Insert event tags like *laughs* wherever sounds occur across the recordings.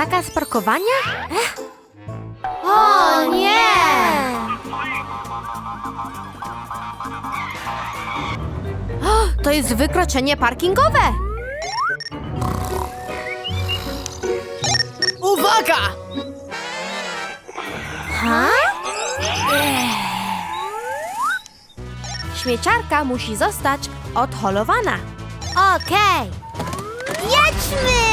zakaz parkowania? Ech. O nie! O, to jest wykroczenie parkingowe! Uwaga! Ha? Śmieciarka musi zostać odholowana. Okej. Jedźmy!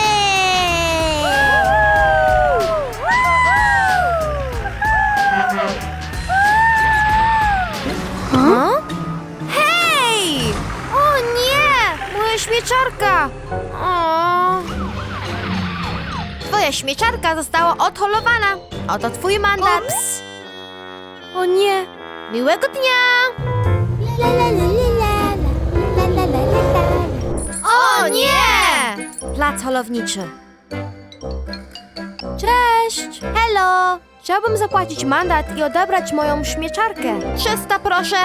Śmieciarka została odholowana. Oto twój mandat. Ups. O nie! Miłego dnia! O nie! Plac holowniczy. Cześć! Hello! Chciałbym zapłacić mandat i odebrać moją śmieciarkę. 300 proszę.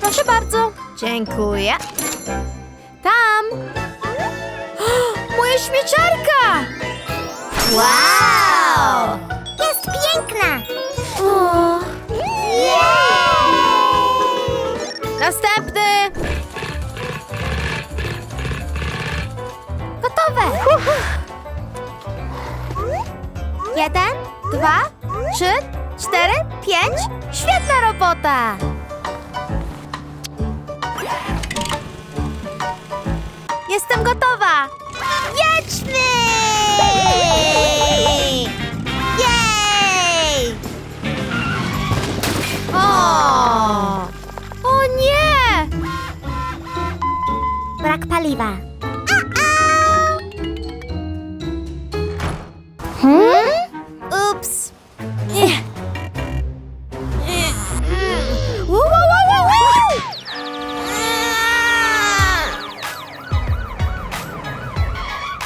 Proszę bardzo. Dziękuję. Tam! Moja śmieciarka! Wow! Jest piękna! O. Następny! Gotowe! Jeden, dwa, trzy, cztery, pięć. Świetna robota! Jestem gotowa! Jedźmy! Paliwa. Hmm? Ups.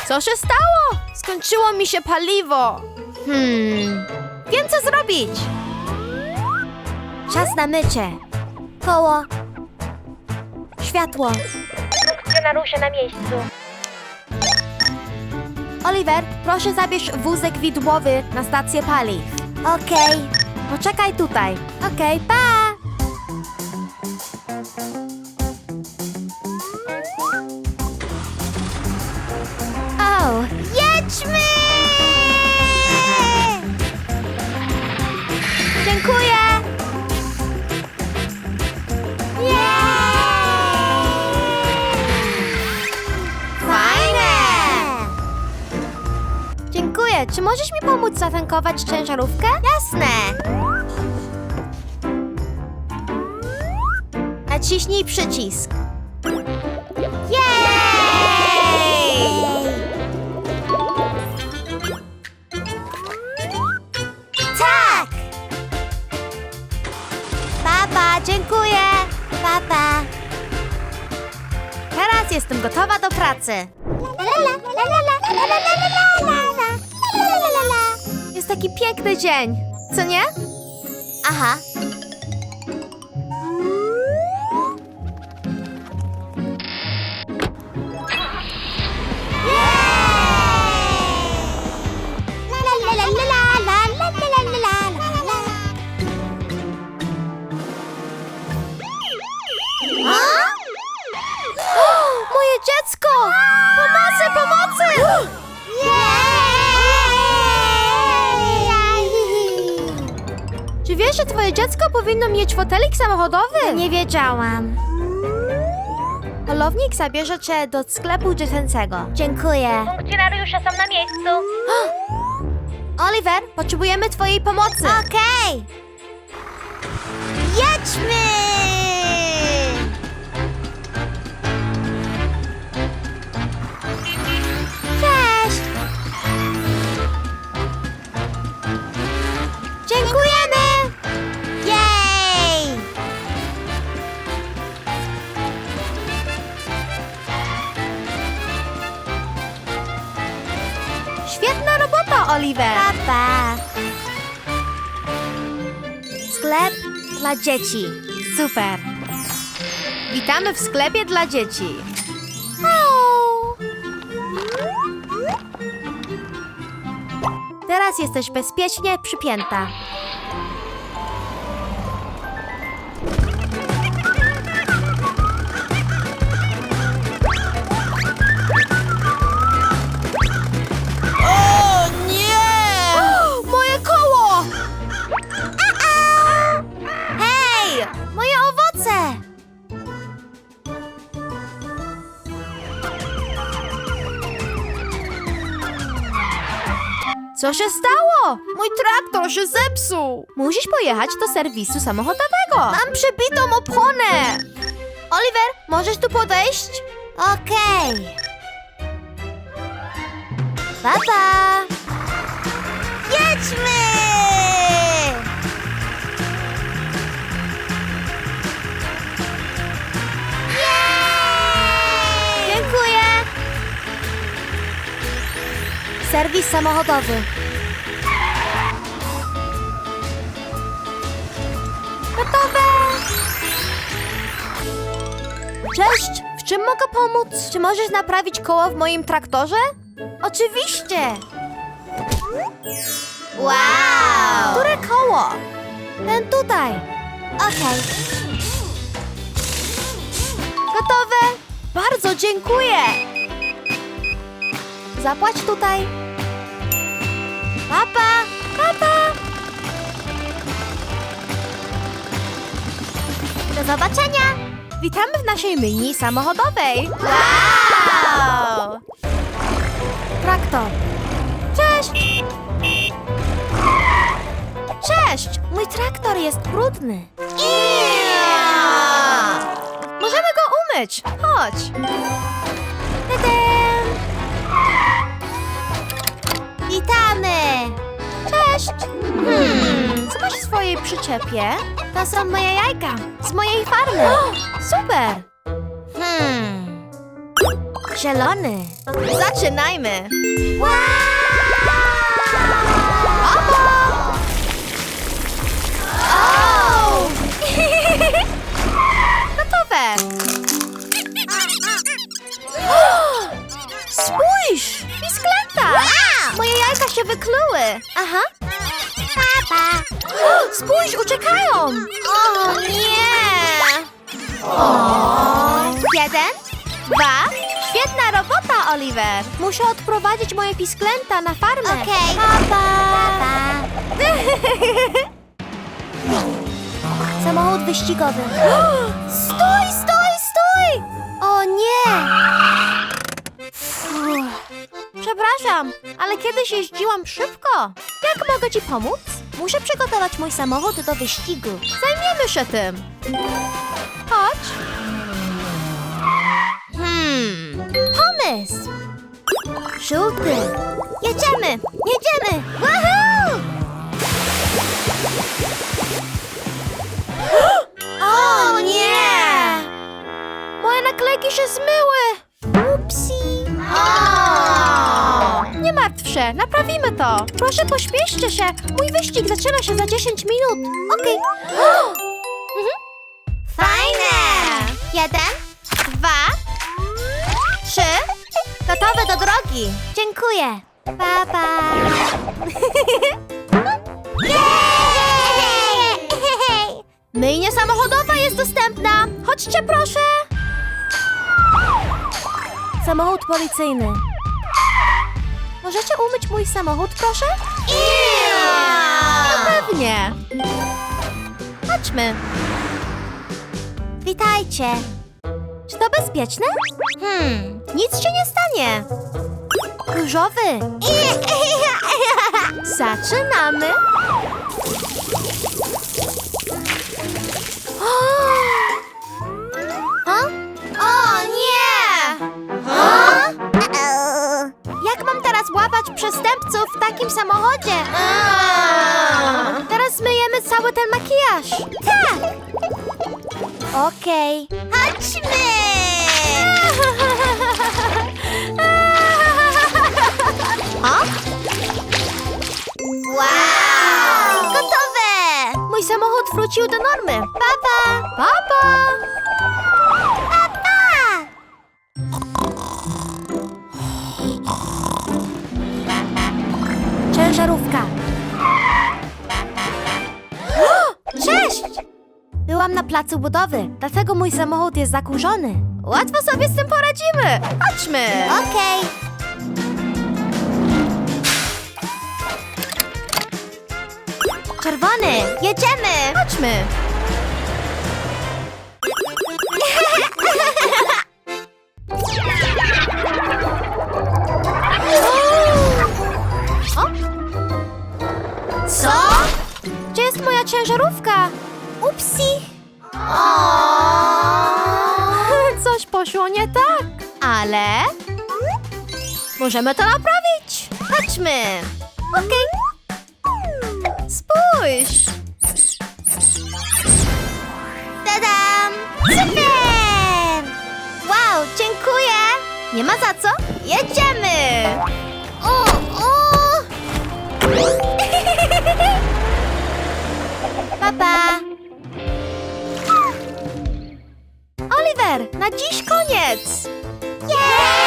Co się stało? Skończyło mi się paliwo. Hmm. Wiem co zrobić. Czas na mycie. Koło. Światło. Funkcjonariusze na miejscu. Oliver, proszę zabierz wózek widłowy na stację paliw. Okej. Poczekaj tutaj. Okej, pa! Możesz mi pomóc zatankować ciężarówkę? Jasne. Naciśnij przycisk. Jej! Tak! Papa, dziękuję. Papa. Teraz jestem gotowa do pracy. Jest taki piękny dzień, co nie? Aha. Powinno mieć fotelik samochodowy? Nie wiedziałam. Polownik zabierze cię do sklepu dziecięcego. Dziękuję. Funkcjonariusze są na miejscu. *gasps* Oliver, potrzebujemy twojej pomocy. Okej. Jedźmy! Sklep dla dzieci. Super. Witamy w sklepie dla dzieci. Teraz jesteś bezpiecznie przypięta. Co się stało? Mój traktor się zepsuł. Musisz pojechać do serwisu samochodowego. Mam przebitą oponę. Oliver, możesz tu podejść? Okej. Papa! Jedźmy! Serwis samochodowy. Gotowe! Cześć! W czym mogę pomóc? Czy możesz naprawić koło w moim traktorze? Oczywiście! Wow! Które koło? Ten tutaj. Okej. Gotowe? Bardzo dziękuję! Zapłać tutaj. Papa! Papa! Do zobaczenia! Witamy w naszej myjni samochodowej. Wow! Traktor. Cześć! Cześć! Mój traktor jest brudny. Możemy go umyć. Chodź. Tadam! Hmm, co masz w swojej przyczepie? To są moje jajka z mojej farmy. Super! Hmm. Zielony. Zaczynajmy! Wow! Dwa. Świetna robota, Oliver! Muszę odprowadzić moje pisklęta na farmę. Okej. Papa! *laughs* Samochód wyścigowy. *gasps* Stój, stój, stój! O nie! Uff. Przepraszam, ale kiedyś jeździłam szybko. Jak mogę ci pomóc? Muszę przygotować mój samochód do wyścigu. Zajmiemy się tym. Chodź. Hmm, pomysł. Żółty. Jedziemy, jedziemy. Woohoo! *gasps* O nie! Moje naklejki się zmyły. Upsi. Nie martw się, naprawimy to. Proszę pośpieszcie się. Mój wyścig zaczyna się za 10 minut. Okej. *gasps* Mhm. Fajne. Jeden, trzy. Gotowe do drogi. Dziękuję. Pa, pa. *laughs* Jej! Myjnia samochodowa jest dostępna. Chodźcie proszę. Samochód policyjny. Możecie umyć mój samochód, proszę? No pewnie. Chodźmy. Witajcie. Czy to bezpieczne? Hmm, nic się nie stanie. Różowy. *laughs* Zaczynamy. O, o nie! Jak mam teraz łapać przestępców w takim samochodzie? Teraz zmyjemy cały ten makijaż. Tak. Okej. Chodźmy! O? Wow! Gotowe! Mój samochód wrócił do normy. Papa! Papa! Papa! Ciężarówka. *gasps* Cześć! Byłam na placu budowy, dlatego mój samochód jest zakurzony. Łatwo sobie z tym poradzimy. Chodźmy. Okej. Czerwony, jedziemy. Chodźmy. O? Co? Gdzie jest moja ciężarówka? Upsi! Coś nie tak, ale możemy to naprawić. Chodźmy. Okej. Spójrz. Tadam! Super! Wow, dziękuję. Nie ma za co. Jedziemy. O, o. *laughs* Papa! Oliver, na dziś koniec! Jej!